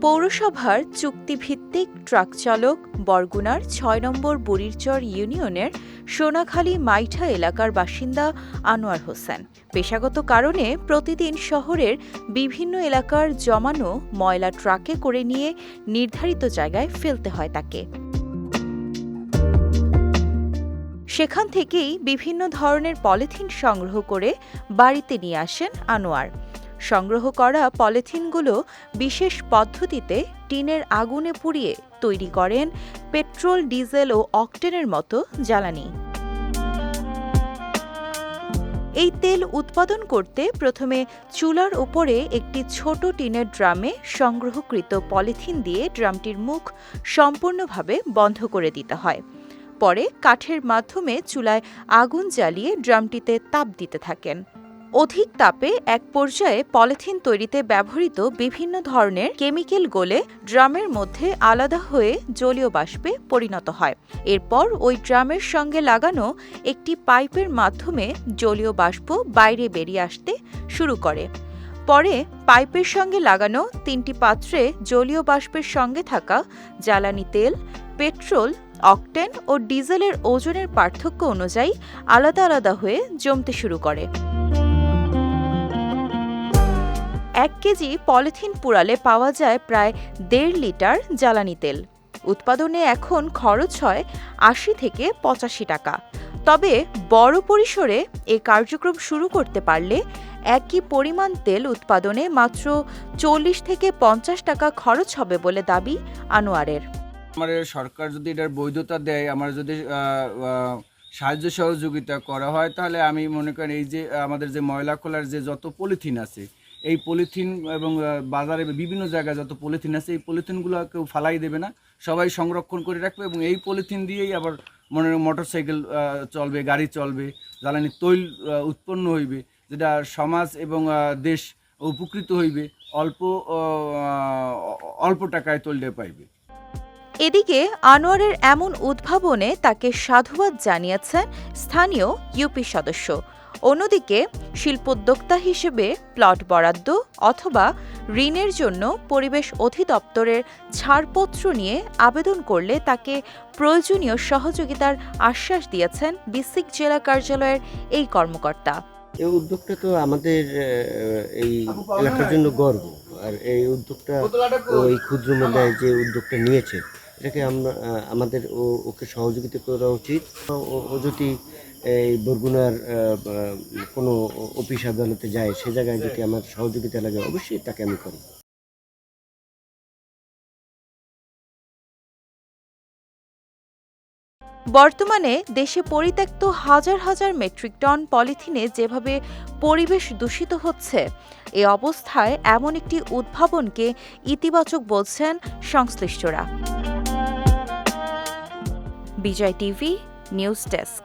পৌরসভার চুক্তিভিত্তিক ট্রাক চালক বরগুনার ছয় নম্বর বুড়িরচর ইউনিয়নের সোনাখালী মাইঠা এলাকার বাসিন্দা আনোয়ার হোসেন। পেশাগত কারণে প্রতিদিন শহরের বিভিন্ন এলাকার জমানো ময়লা ট্রাকে করে নিয়ে নির্ধারিত জায়গায় ফেলতে হয় তাকে। সেখান থেকেই বিভিন্ন ধরনের পলিথিন সংগ্রহ করে বাড়িতে নিয়ে আসেন আনোয়ার। সংগ্রহ করা পলিথিনগুলো বিশেষ পদ্ধতিতে টিনের আগুনে পুড়িয়ে তৈরি করেন পেট্রোল, ডিজেল ও অকটেনের মতো জ্বালানি। এই তেল উৎপাদন করতে প্রথমে চুলার উপরে একটি ছোট টিনের ড্রামে সংগ্রহকৃত পলিথিন দিয়ে ড্রামটির মুখ সম্পূর্ণভাবে বন্ধ করে দিতে হয়। পরে কাঠের মাধ্যমে চুলায় আগুন জ্বালিয়ে ড্রামটিতে তাপ দিতে থাকেন। অধিক তাপে এক পর্যায়ে পলিথিন তৈরিতে ব্যবহৃত বিভিন্ন ধরনের কেমিক্যাল গলে ড্রামের মধ্যে আলাদা হয়ে জলীয় বাষ্পে পরিণত হয়। এরপর ওই ড্রামের সঙ্গে লাগানো একটি পাইপের মাধ্যমে জলীয় বাষ্প বাইরে বেরিয়ে আসতে শুরু করে। পরে পাইপের সঙ্গে লাগানো তিনটি পাত্রে জলীয় বাষ্পের সঙ্গে থাকা জ্বালানি তেল, পেট্রোল, অকটেন ও ডিজেলের ওজনের পার্থক্য অনুযায়ী আলাদা আলাদা হয়ে জমতে শুরু করে। এক কেজি পলিথিন পুড়ালে পাওয়া যায় প্রায় দেড় লিটার জ্বালানি তেল। উৎপাদনে এখন খরচ হয় আশি থেকে পঁচাশি টাকা। তবে বড় পরিসরে এ কার্যক্রম শুরু করতে পারলে একই পরিমাণ তেল উৎপাদনে মাত্র চল্লিশ থেকে পঞ্চাশ টাকা খরচ হবে বলে দাবি আনোয়ারের। আমাদের সরকার যদি এটার বৈধতা দেয়, আমার যদি সাহায্য সহযোগিতা করা হয়, তাহলে আমি মনে করি এই যে আমাদের যে ময়লা খোলার যে যত পলিথিন আছে এই পলিথিন এবং বাজারে বিভিন্ন জায়গায় যত পলিথিন আছে, এই পলিথিনগুলো কেউ ফালাই দেবে না। সবাই সংরক্ষণ করে রাখবে এবং এই পলিথিন দিয়েই আবার মনে মোটর সাইকেল চলবে, গাড়ি চলবে, জ্বালানি তৈল উৎপন্ন হইবে, যেটা সমাজ এবং দেশ উপকৃত হইবে, অল্প অল্প টাকায় তৈলটা পাইবে। এদিকে আনোয়ারের এমন উদ্ভাবনে তাকে সাধুবাদ জানিয়েছেন স্থানীয় ইউপি সদস্য। অন্যদিকে, শিল্পোদ্যোক্তা হিসেবে প্লট বরাদ্দ অথবা ঋণের জন্য পরিবেশ অধিদপ্তরের ছাড়পত্র নিয়ে আবেদন করলে তাকে প্রয়োজনীয় সহযোগিতার আশ্বাস দিয়েছেন বিসিক জেলা কার্যালয়ের এই কর্মকর্তা। এই উদ্যোগটা তো আমাদের এই এলাকার জন্য গর্ব। আর এই উদ্যোগটা ওই ক্ষুদ্র মেলায় যে উদ্যোগটা নিয়েছে, এটাকে আমরা আমাদের ওকে সহযোগিতা করা উচিত। ও যদি এই বরগুনার কোনো অফিস আদালতে যায়, সে জায়গায় যদি আমার সহযোগিতা লাগে, অবশ্যই তাকে আমি করি বর্তমানে দেশে পরিত্যক্ত হাজার হাজার মেট্রিক টন পলিথিনে যেভাবে পরিবেশ দূষিত হচ্ছে, এ অবস্থায় এমন একটি উদ্ভাবনকে ইতিবাচক বলছেন সংশ্লিষ্টরা। Bijoy TV, news desk.